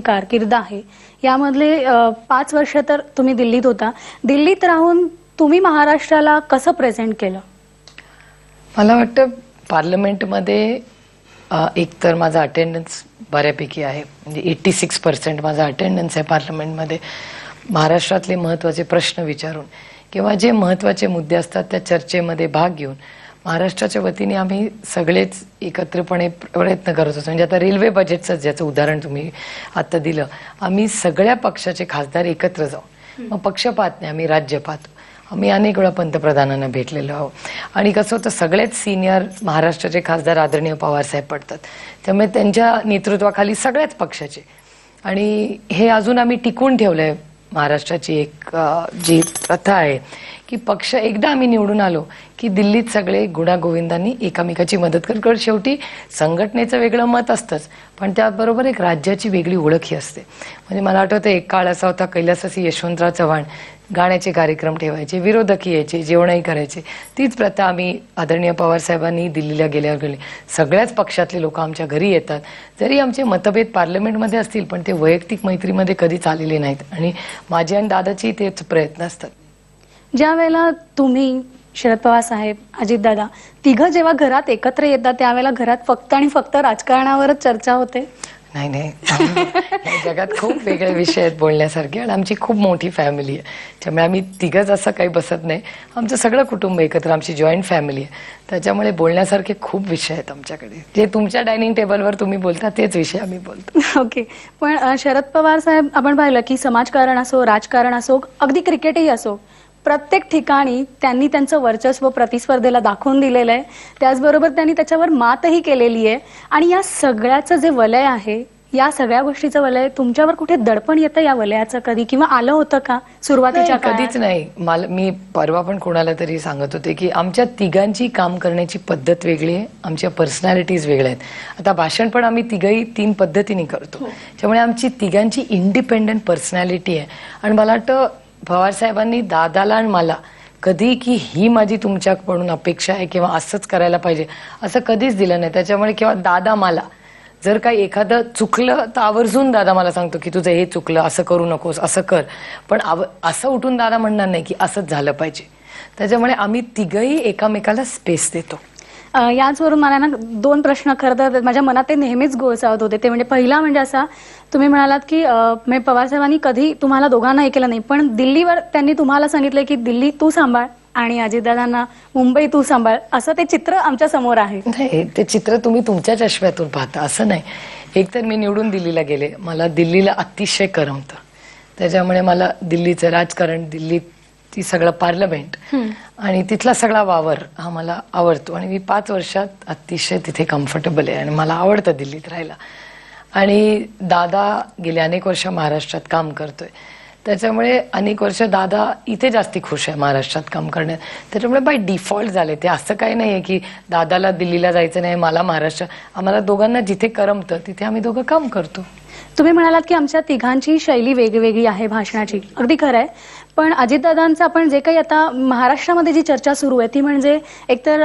कारकीर्द आहे. यामधले पाच वर्ष तर तुम्ही दिल्लीत होता. दिल्लीत राहून तुम्ही महाराष्ट्राला कसं प्रेझेंट केलं? मला वाटतं पार्लमेंटमध्ये एक तर माझा अटेंडन्स बऱ्यापैकी आहे. म्हणजे एट्टी सिक्स पर्सेंट माझा अटेंडन्स आहे पार्लमेंटमध्ये. महाराष्ट्रातले महत्त्वाचे प्रश्न विचारून किंवा जे महत्त्वाचे मुद्दे असतात त्या चर्चेमध्ये भाग घेऊन महाराष्ट्राच्या वतीने आम्ही सगळेच एकत्रपणे प्रयत्न करत असतो. म्हणजे आता रेल्वे बजेटचं ज्याचं उदाहरण तुम्ही आत्ता दिलं आम्ही सगळ्या पक्षाचे खासदार एकत्र जाऊ. मग पक्ष पाहत नाही आम्ही राज्य पाहतो. आम्ही अनेक वेळा पंतप्रधानांना भेटलेलो आहोत. आणि कसं होतं सगळेच सिनियर महाराष्ट्राचे खासदार आदरणीय पवारसाहेब पडतात. त्यामुळे त्यांच्या नेतृत्वाखाली सगळ्याच पक्षाचे. आणि हे अजून आम्ही टिकून ठेवलं आहे महाराष्ट्राची एक जी प्रथा आहे की पक्ष एकदा आम्ही निवडून आलो की दिल्लीत सगळे गुणागोविंदांनी एकामेकाची मदत कर कारण शेवटी संघटनेचं वेगळं मत असतंच पण त्याबरोबर एक राज्याची वेगळी ओळख ही असते. म्हणजे मला आठवतं एक काळ असा होता कैलासासी यशवंतराव चव्हाण गाण्याचे कार्यक्रम ठेवायचे विरोधक यायचे जेवणही करायचे. तीच प्रथा आम्ही आदरणीय पवारसाहेबांनी दिल्लीला गेल्यावर गेले सगळ्याच पक्षातले लोक आमच्या घरी येतात. जरी आमचे मतभेद पार्लमेंटमध्ये असतील पण ते वैयक्तिक मैत्रीमध्ये कधीच आलेले नाहीत. आणि माझे आणि दादाची तेच प्रयत्न असतात. ज्या वेळेला तुम्ही शरद पवार साहेब अजितदादा तिघं जेव्हा घरात एकत्र येतात त्यावेळेला घरात फक्त आणि फक्त राजकारणावरच चर्चा होते? नाही नाही. या जगात खूप वेगळे विषय आहेत बोलण्यासारखे आणि आमची खूप मोठी फॅमिली आहे. त्यामुळे आम्ही तिघंच असं काही बसत नाही. आमचं सगळं कुटुंब एकत्र आमची जॉईंट फॅमिली आहे. त्याच्यामुळे बोलण्यासारखे खूप विषय आहेत आमच्याकडे. जे तुमच्या डायनिंग टेबलवर तुम्ही बोलता तेच विषय आम्ही बोलतो. ओके. पण अ, शरद पवार साहेब आपण पाहिलं की समाजकारण असो राजकारण असो अगदी क्रिकेटही असो प्रत्येक ठिकाणी त्यांनी त्यांचं वर्चस्व प्रतिस्पर्धेला दाखवून दिलेलं आहे. त्याचबरोबर त्यांनी त्याच्यावर मातही केलेली आहे. आणि या सगळ्याचं जे वलय आहे या सगळ्या गोष्टीचं वलय तुमच्यावर कुठे दडपण येतं या वलयाचं कधी? किंवा आलं होतं का सुरुवातीच्या कधीच नाही. मला मी परवा पण कोणाला तरी सांगत होते की आमच्या तिघांची काम करण्याची पद्धत वेगळी आहे आमच्या पर्सनॅलिटीज वेगळ्या आहेत. आता भाषण पण आम्ही तिघही तीन पद्धतीने करतो. त्यामुळे आमची तिघांची इंडिपेंडंट पर्सनॅलिटी आहे. आणि मला वाटतं पवारसाहेबांनी दादाला आणि मला कधी की ही माझी तुमच्याकडून अपेक्षा आहे किंवा असंच करायला पाहिजे असं कधीच दिलं नाही. त्याच्यामुळे किंवा दादा मला जर काही एखादं चुकलं तर आवर्जून दादा मला सांगतो की तुझं हे चुकलं असं करू नकोस असं कर. पण आव असं उठून दादा म्हणणार नाही की असंच झालं पाहिजे. त्याच्यामुळे आम्ही तिघही एकामेकाला स्पेस देतो. याचवरून मला ना दोन प्रश्न खरं तर माझ्या मनात ते नेहमीच गोळसावत होते. ते म्हणजे पहिला म्हणजे असा तुम्ही म्हणालात की म्हणजे पवारसाहेबांनी कधी तुम्हाला दोघांना हे केलं नाही पण दिल्लीवर त्यांनी तुम्हाला सांगितलं की दिल्ली तू सांभाळ आणि अजितदादांना मुंबई तू सांभाळ असं ते चित्र आमच्यासमोर आहे. नाही ते चित्र तुम्ही तुमच्या चष्म्यातून पाहता असं नाही. एकतर मी निवडून दिल्लीला गेले मला दिल्लीला अतिशय करमतं. त्याच्यामुळे मला दिल्लीचं राजकारण दिल्लीत ती सगळं पार्लमेंट. आणि तिथला सगळा वावर हा मला आवडतो. आणि मी पाच वर्षात अतिशय तिथे कम्फर्टेबल आहे आणि मला आवडतं दिल्लीत राहायला. आणि दादा गेले अनेक वर्ष महाराष्ट्रात काम करतोय. त्याच्यामुळे अनेक वर्ष दादा इथे जास्ती खुश आहे महाराष्ट्रात काम करण्यात. त्याच्यामुळे बाय डिफॉल्ट झाले ते. असं काही नाही आहे की दादाला दिल्लीला जायचं नाही मला महाराष्ट्र. आम्हाला दोघांना जिथे करमतं तिथे आम्ही दोघं काम करतो. तुम्ही म्हणालात की आमच्या तिघांची शैली वेगवेगळी आहे भाषणाची. अगदी खरं आहे. पण अजितदादांचं आपण जे काही आता महाराष्ट्रामध्ये जी चर्चा सुरू आहे ती म्हणजे एकतर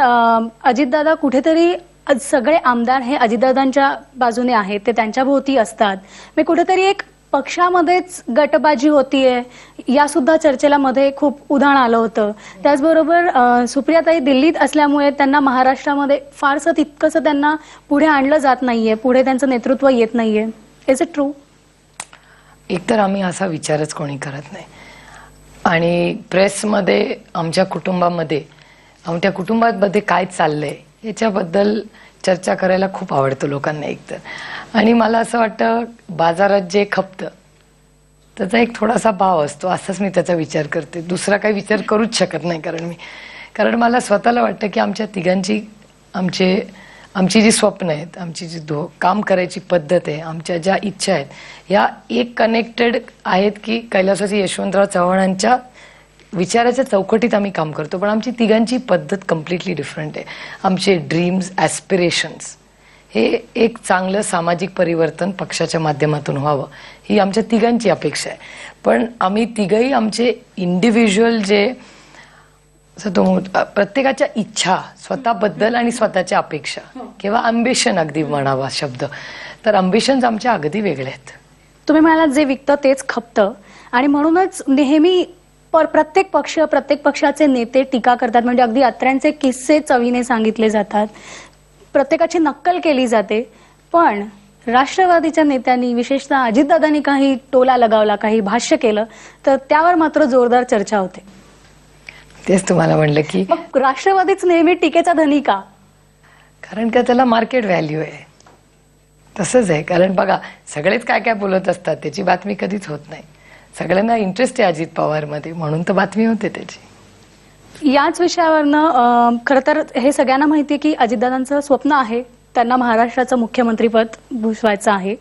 अजितदादा कुठेतरी सगळे आमदार हे अजितदादांच्या बाजूने आहेत ते त्यांच्या भोवती असतात. मी कुठेतरी एक पक्षामध्येच गटबाजी होतीये या सुद्धा चर्चेला मध्ये खूप उधाण आलं होतं. त्याचबरोबर सुप्रियाताई दिल्लीत असल्यामुळे त्यांना महाराष्ट्रामध्ये फारसं तितकंसं त्यांना पुढे आणलं जात नाहीये पुढे त्यांचं नेतृत्व येत नाहीये. इज इट ट्रू एकतर आम्ही असा विचारच कोणी करत नाही. आणि प्रेसमध्ये आमच्या कुटुंबामध्ये आमच्या कुटुंबामध्ये काय चाललंय याच्याबद्दल चर्चा करायला खूप आवडतं लोकांना एकतर. आणि मला असं वाटतं बाजारात जे खपतं त्याचा एक थोडासा भाव असतो असंच मी त्याचा विचार करते. दुसरा काही विचार करूच शकत नाही कारण मी कारण मला स्वतःला वाटतं की आमच्या तिघांची आमचे आमची जी स्वप्न आहेत आमची जी धो काम करायची पद्धत आहे आमच्या ज्या इच्छा आहेत ह्या एक कनेक्टेड आहेत की कैलासाची यशवंतराव चव्हाणांच्या विचाराच्या चौकटीत आम्ही काम करतो. पण आमची तिघांची पद्धत कम्प्लिटली डिफरंट आहे. आमचे ड्रीम्स ॲस्पिरेशन्स हे एक चांगलं सामाजिक परिवर्तन पक्षाच्या माध्यमातून व्हावं ही आमच्या तिघांची अपेक्षा आहे. पण आम्ही तिघही आमचे इंडिव्हिज्युअल जे प्रत्येकाच्या इच्छा स्वतःबद्दल आणि स्वतःच्या अपेक्षा. किंवा अम्बिशन अगदी म्हणावा शब्द. तर अम्बिशन्स आमच्या अगदी वेगळे आहेत. तुम्ही म्हणालात जे विकतं तेच खपतं. आणि म्हणूनच नेहमी प्रत्येक पक्ष प्रत्येक पक्षाचे नेते टीका करतात. म्हणजे अगदी अत्र्यांचे किस्से चवीने सांगितले जातात. प्रत्येकाची नक्कल केली जाते. पण राष्ट्रवादीच्या नेत्यांनी विशेषतः अजितदादांनी काही टोला लगावला काही भाष्य केलं तर त्यावर मात्र जोरदार चर्चा होते. तेच तुम्हाला म्हणलं की मग राष्ट्रवादीच नेहमी टीकेचा धनी का? कारण का त्याला मार्केट व्हॅल्यू आहे. तसंच आहे. कारण बघा सगळेच काय काय बोलत असतात त्याची बातमी कधीच होत नाही. सगळ्यांना इंटरेस्ट आहे अजित पवारमध्ये म्हणून तर बातमी होते त्याची. याच विषयावरनं अं, खरं तर हे सगळ्यांना माहिती आहे की अजितदादांचं स्वप्न आहे त्यांना महाराष्ट्राचं मुख्यमंत्रीपद भूषवायचं आहे.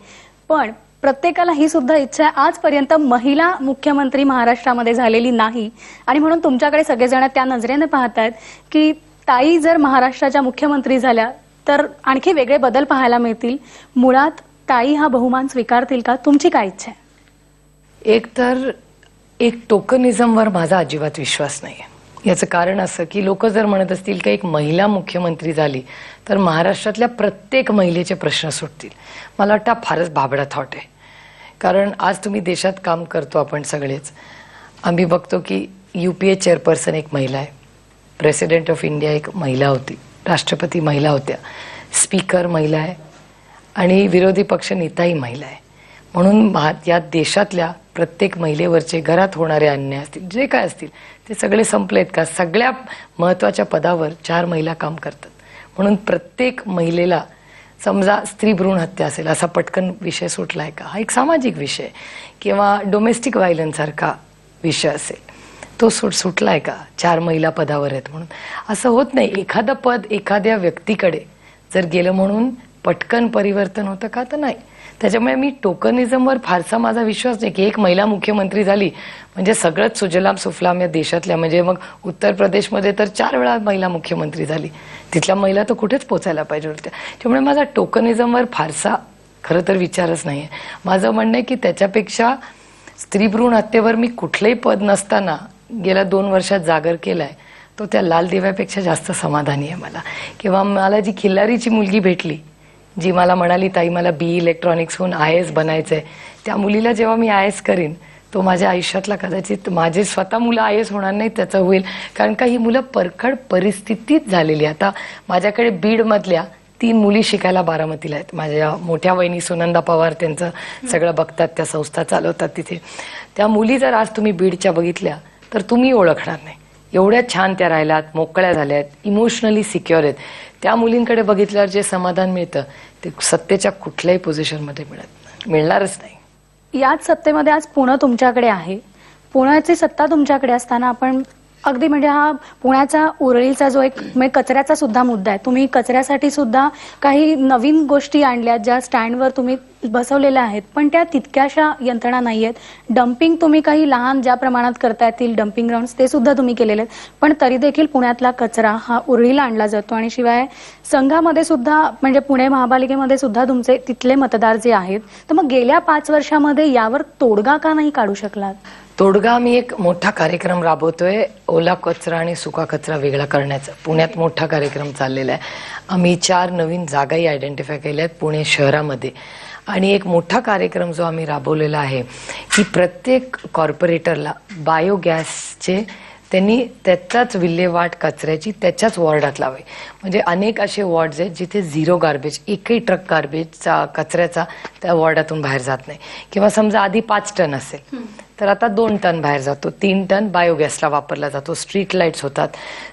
पण प्रत्येकाला ही सुद्धा इच्छा आहे. आजपर्यंत महिला मुख्यमंत्री महाराष्ट्रामध्ये झालेली नाही. आणि म्हणून तुमच्याकडे सगळेजण त्या नजरेने पाहतायत की ताई जर महाराष्ट्राच्या मुख्यमंत्री झाल्या तर आणखी वेगळे बदल पाहायला मिळतील. मुळात ताई हा बहुमान स्वीकारतील का? तुमची काय इच्छा आहे? एक तर एक टोकनिझमवर माझा अजिबात विश्वास नाही आहे याचं कारण असं की लोक जर म्हणत असतील की एक महिला मुख्यमंत्री झाली तर महाराष्ट्रातल्या प्रत्येक महिलेचे प्रश्न सुटतील. मला वाटतं फारच भाबडा थॉट आहे. कारण आज तुम्ही देशात काम करतो आपण सगळेच. आम्ही बघतो की यू पी ए चेअरपर्सन एक महिला आहे. प्रेसिडेंट ऑफ इंडिया एक महिला होती. राष्ट्रपती महिला होत्या. स्पीकर महिला आहे. आणि विरोधी पक्ष नेताही महिला आहे. म्हणून महा या देशातल्या प्रत्येक महिलेवरचे घरात होणारे अन्याय असतील जे काय असतील ते सगळे संपलेत का? सगळ्या महत्त्वाच्या पदावर चार महिला काम करतात. म्हणून प्रत्येक महिलेला समजा स्त्री भ्रूण हत्या असेल असा पटकन विषय सुटला आहे का? हा एक सामाजिक विषय किंवा डोमेस्टिक व्हायलन्ससारखा विषय असेल. तो सुट सुटलाय का? चार महिला पदावर आहेत म्हणून. असं होत नाही. एखादं पद एखाद्या व्यक्तीकडे जर गेलं म्हणून पटकन परिवर्तन होतं का? तर नाही. त्याच्यामुळे मी टोकनिझमवर फारसा माझा विश्वास नाही की एक महिला मुख्यमंत्री झाली म्हणजे सगळंच सुजलाम सुफलाम या देशातल्या म्हणजे मग उत्तर प्रदेशमध्ये तर चार वेळा महिला मुख्यमंत्री झाली. तिथल्या महिला तर कुठेच पोचायला पाहिजे होत्या. त्यामुळे माझा टोकनिझमवर फारसा खरं तर विचारच नाही आहे माझं म्हणणं आहे की त्याच्यापेक्षा स्त्री भ्रूण हत्येवर मी कुठलंही पद नसताना गेल्या दोन वर्षात जागर केलाय तो त्या लाल दिव्यापेक्षा जास्त समाधानी आहे मला. किंवा मला जी खिल्लारीची मुलगी भेटली जी मला म्हणाली ताई मला बी इलेक्ट्रॉनिक्सहून आय एस बनायचंय. त्या मुलीला जेव्हा मी आय एस करीन तो माझ्या आयुष्यातला कदाचित माझे स्वतः मुलं आय एस होणार नाही त्याचं होईल. कारण का ही मुलं परखड परिस्थितीत झालेली आता माझ्याकडे बीडमधल्या तीन मुली शिकायला बारामतीला आहेत. माझ्या मोठ्या वहिनी सुनंदा पवार त्यांचं सगळं बघतात त्या संस्था चालवतात तिथे. त्या मुली जर आज तुम्ही बीडच्या बघितल्या तर तुम्ही ओळखणार नाही. एवढ्या छान त्या राहिल्यात मोकळ्या झाल्यात इमोशनली सिक्युअर आहेत. त्या मुलींकडे बघितल्यावर जे समाधान मिळतं ते सत्तेच्या कुठल्याही पोझिशनमध्ये मिळत मिळणारच नाही. याच सत्तेमध्ये आज पुणे तुमच्याकडे आहे. पुण्याची सत्ता तुमच्याकडे असताना आपण अगदी म्हणजे हा पुण्याचा उरळीचा जो एक म्हणजे कचऱ्याचा सुद्धा मुद्दा आहे. तुम्ही कचऱ्यासाठी सुद्धा काही नवीन गोष्टी आणल्यात ज्या स्टँडवर तुम्ही बसवलेल्या आहेत. पण त्या तितक्याशा यंत्रणा नाही आहेत डम्पिंग तुम्ही काही लहान ज्या प्रमाणात करता येतील डम्पिंग ग्राउंड ते सुद्धा तुम्ही केलेले आहेत. पण तरी देखील पुण्यातला कचरा हा उरळीला आणला जातो आणि शिवाय संघामध्ये सुद्धा म्हणजे पुणे महापालिकेमध्ये सुद्धा तुमचे तिथले मतदार जे आहेत तर मग गेल्या पाच वर्षामध्ये यावर तोडगा का नाही काढू शकलात? तोडगा आम्ही एक मोठा कार्यक्रम राबवतोय ओला कचरा आणि सुका कचरा वेगळा करण्याचा. पुण्यात मोठा कार्यक्रम चाललेला आहे. आम्ही चार नवीन जागाही आयडेंटिफाय केल्या आहेत पुणे शहरामध्ये. आणि एक मोठा कार्यक्रम जो आम्ही राबवलेला आहे की प्रत्येक कॉर्पोरेटरला बायोगॅसचे त्यांनी त्याचाच विल्हेवाट कचऱ्याची त्याच्याच वॉर्डात लावे म्हणजे अनेक असे वॉर्ड्स आहेत जिथे झिरो गार्बेज एकही ट्रक गार्बेजचा कचऱ्याचा त्या वॉर्डातून बाहेर जात नाही. किंवा समजा आधी पाच टन असेल. तर आता दोन टन बाहेर जातो. तीन टन बायोगॅसला वापरला जातो. स्ट्रीट लाईट्स होतात.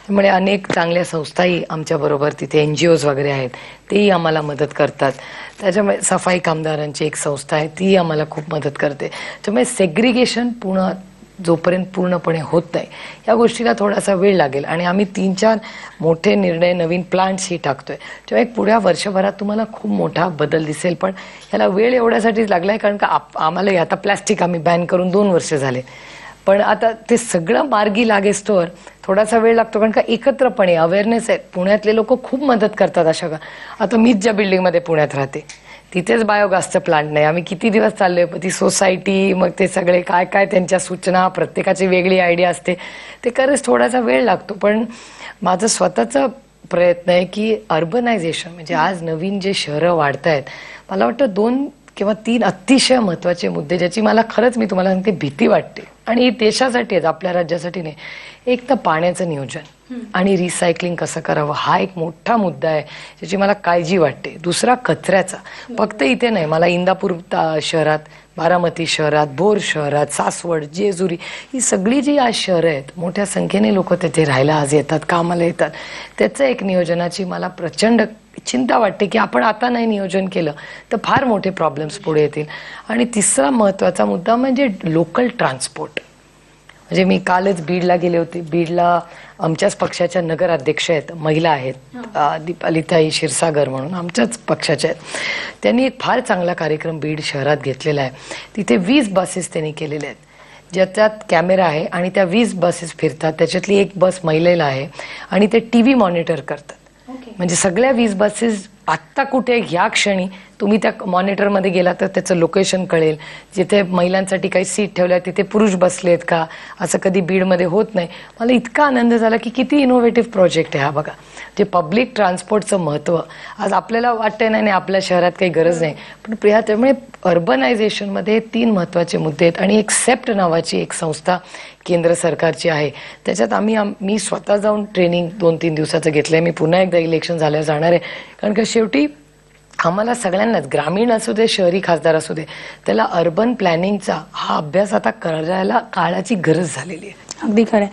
त्यामुळे अनेक चांगल्या संस्थाही आमच्याबरोबर तिथे एन जी ओज वगैरे आहेत. तेही आम्हाला मदत करतात. त्याच्यामुळे सफाई कामगारांची एक संस्था आहे. तीही आम्हाला खूप मदत करते. त्यामुळे सेग्रिगेशन पूर्ण जोपर्यंत पूर्णपणे होत नाही. या गोष्टीला थोडासा वेळ लागेल आणि आम्ही तीन चार मोठे निर्णय नवीन प्लांट्सही टाकतोय. तेव्हा एक पुढ्या वर्षभरात तुम्हाला खूप मोठा बदल दिसेल पण ह्याला वेळ एवढ्यासाठीच लागलाय कारण का आप आम्हाला आता प्लॅस्टिक आम्ही बॅन करून दोन वर्ष झाले. पण आता ते सगळं मार्गी लागेस्तोवर थोडासा वेळ लागतो कारण का एकत्रपणे अवेअरनेस आहे. पुण्यातले लोक खूप मदत करतात अशा का आता मीच ज्या बिल्डिंगमध्ये पुण्यात राहते तिथेच बायोगॅसचं प्लांट नाही. आम्ही किती दिवस चाललोय ती सोसायटी मग ते सगळे काय काय त्यांच्या सूचना प्रत्येकाची वेगळी आयडिया असते. ते खरंच थोडासा वेळ लागतो पण माझं स्वतःचा प्रयत्न आहे की अर्बनायझेशन म्हणजे आज नवीन जे शहरं वाढत आहेत मला वाटतं दोन किंवा तीन अतिशय महत्त्वाचे मुद्दे ज्याची मला खरंच मी तुम्हाला सांगते भीती वाटते. आणि देशासाठी आहेत आपल्या राज्यासाठी नाही. एक तर पाण्याचं नियोजन आणि रिसायकलिंग कसं करावं हा एक मोठा मुद्दा आहे ज्याची मला काळजी वाटते. दुसरा कचऱ्याचा. फक्त इथे नाही मला इंदापूर ता- शहरात बारामती शहरात भोर शहरात सासवड जेजुरी ही सगळी जी आज शहरं आहेत मोठ्या संख्येने लोक तिथे राहायला आज येतात कामाला येतात. त्याचं एक नियोजनाची मला प्रचंड चिंता वाटते की आपण आता नाही नियोजन केलं तर फार मोठे प्रॉब्लेम्स पुढे येतील. आणि तिसरा महत्त्वाचा मुद्दा म्हणजे लोकल ट्रान्सपोर्ट म्हणजे मी कालच बीडला गेले होते. बीडला आमच्याच पक्षाच्या नगर अध्यक्ष आहेत महिला आहेत दीपालिताई क्षीरसागर म्हणून आमच्याच पक्षाच्या आहेत. त्यांनी एक फार चांगला कार्यक्रम बीड शहरात घेतलेला आहे. तिथे वीस बसेस त्यांनी केलेल्या आहेत. ज्याच्यात कॅमेरा आहे आणि त्या वीस बसेस फिरतात. त्याच्यातली एक बस महिलेला आहे आणि ते टी व्ही मॉनिटर करतात. म्हणजे सगळ्या वीस बसेस आत्ता कुठे ह्या क्षणी तुम्ही त्या मॉनिटरमध्ये गेला तर त्याचं लोकेशन कळेल. जिथे महिलांसाठी काही सीट ठेवल्या तिथे पुरुष बसलेत का? असं कधी बीडमध्ये होत नाही. मला इतका आनंद झाला की किती इनोव्हेटिव्ह प्रोजेक्ट आहे हा बघा. जे पब्लिक ट्रान्सपोर्टचं महत्त्व आज आपल्याला वाटतंय नाही नाही आपल्या शहरात काही गरज नाही. पण प्रिया त्यामुळे अर्बनायझेशनमध्ये तीन महत्त्वाचे मुद्दे आहेत आणि एक सेप्ट नावाची एक संस्था केंद्र सरकारची आहे. त्याच्यात आम्ही मी स्वतः जाऊन ट्रेनिंग दोन तीन दिवसाचं घेतलं आहे मी पुन्हा एकदा इलेक्शन झाल्यावर जाणार आहे. कारण का शेवटी आम्हाला सगळ्यांनाच ग्रामीण असू दे शहरी खासदार असू दे त्याला अर्बन प्लॅनिंगचा हा अभ्यास आता करायला काळाची गरज झालेली आहे. अगदी खरं